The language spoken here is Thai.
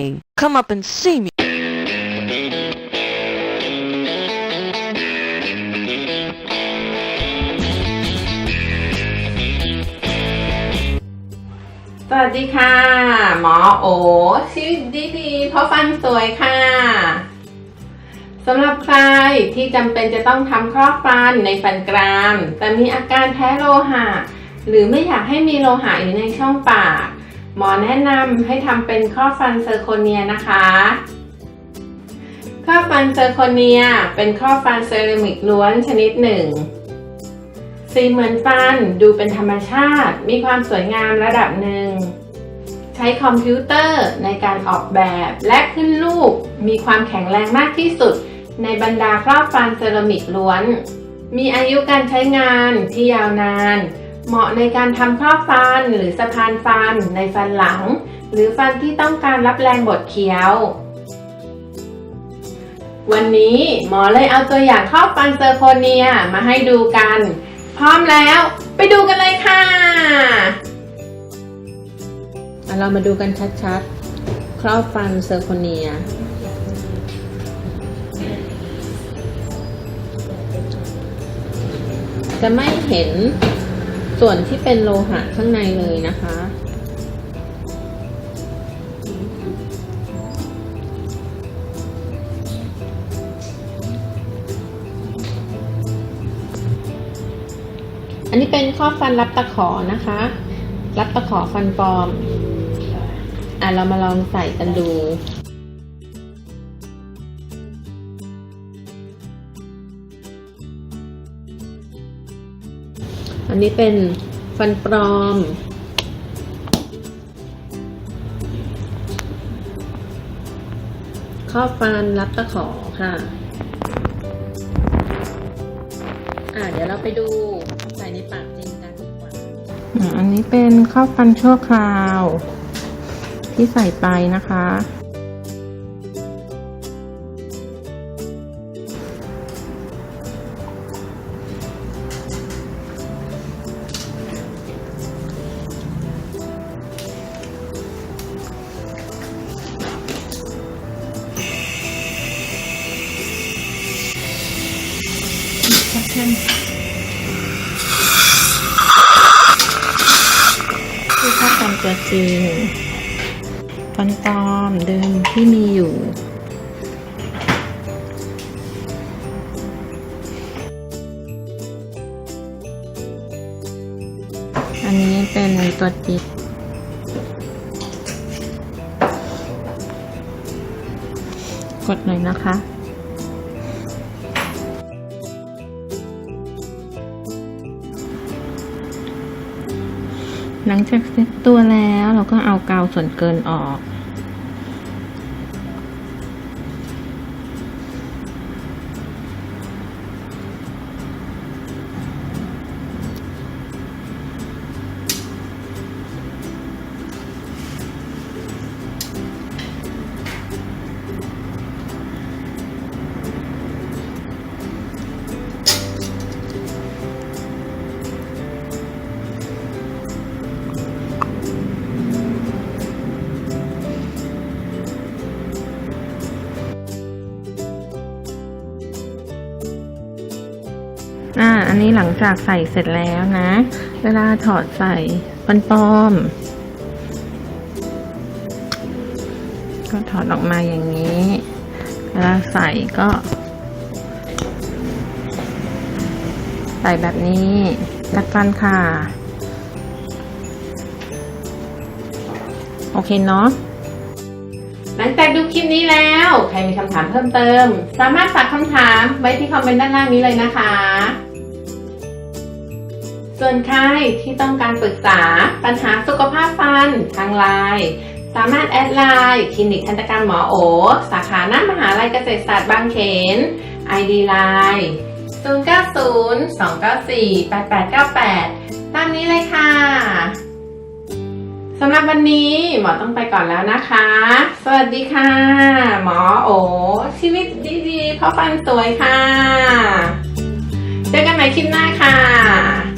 Hey, come up and see me. สวัสดีค่ะ หมอโอชีวิตดีๆเพราะฟันสวยค่ะสำหรับใครที่จำเป็นจะต้องทำครอบฟันในฟันกราม แต่มีอาการแพ้โลหะ หรือไม่อยากให้มีโลหะอยู่ในช่องปาก หมอแนะนำให้ทำเป็นครอบฟันเซอร์โคเนียนะคะครอบฟันเซอร์โคเนียเป็นครอบฟันเซรามิกล้วนชนิดหนึ่ง สีเหมือนฟันดูเป็นธรรมชาติ มีความสวยงามระดับหนึ่ง ใช้คอมพิวเตอร์ในการออกแบบและขึ้นรูป มีความแข็งแรงมากที่สุด ในบรรดาครอบฟันเซรามิกล้วน มีอายุการใช้งานที่ยาวนาน เหมาะในการทำครอบฟันหรือสะพานฟันในฟันหลัง หรือฟันที่ต้องการรับแรงบดเคี้ยว วันนี้หมอเลยเอาตัวอย่างครอบฟันเซอร์โคเนียมาให้ดูกัน พร้อมแล้วไปดูกันเลยค่ะ เรามาดูกันชัดๆ ครอบฟันเซอร์โคเนียจะไม่เห็น ส่วนที่เป็นโลหะข้างในเลยนะคะ อันนี้เป็นข้อฟันรับตะขอนะคะ รับตะขอฟันปลอม อะเรามาลองใส่กันดู อันนี้เป็นฟันปลอม ข้อฟันรับตะขอค่ะ อะเดี๋ยวเราไปดูใส่ในปากจริงกันดีกว่าอันนี้เป็นข้าวฟันชั่วคราว ที่ใส่ไปนะคะ คือข้าวฟันตัวจริงฟันปลอมเดิมที่มีอยู่อันนี้เป็นตัวจิตกดหน่อยนะคะ หลังจากเซ็ตตัวแล้วเราก็เอากาวส่วนเกินออก อ่า อันนี้หลังจากใส่เสร็จแล้วนะ เวลาถอดใส่ฟันปลอม ก็ถอดออกมาอย่างนี้ เวลาใส่ก็ ใส่แบบนี้กัดฟันค่ะ โอเคเนาะ หลังจากดูคลิปนี้แล้ว ใครมีคำถามเพิ่มเติม สามารถฝากคำถามไว้ที่คอมเมนต์ด้านล่างนี้เลยนะคะ ส่วนใครที่ต้องการปรึกษาปัญหาสุขภาพฟันทางไลน์สามารถแอดไลน์คลินิกทันตกรรมหมอโอ สาขาหน้ามหาลัยเกษตรศาสตร์บางเขน ID ไลน์090 294 8898 ตามนี้เลยค่ะ สำหรับวันนี้หมอต้องไปก่อนแล้วนะคะ สวัสดีค่ะ หมอโอชีวิตดีๆ เพราะฟันสวยค่ะ เจอกันใหม่คลิปหน้าค่ะ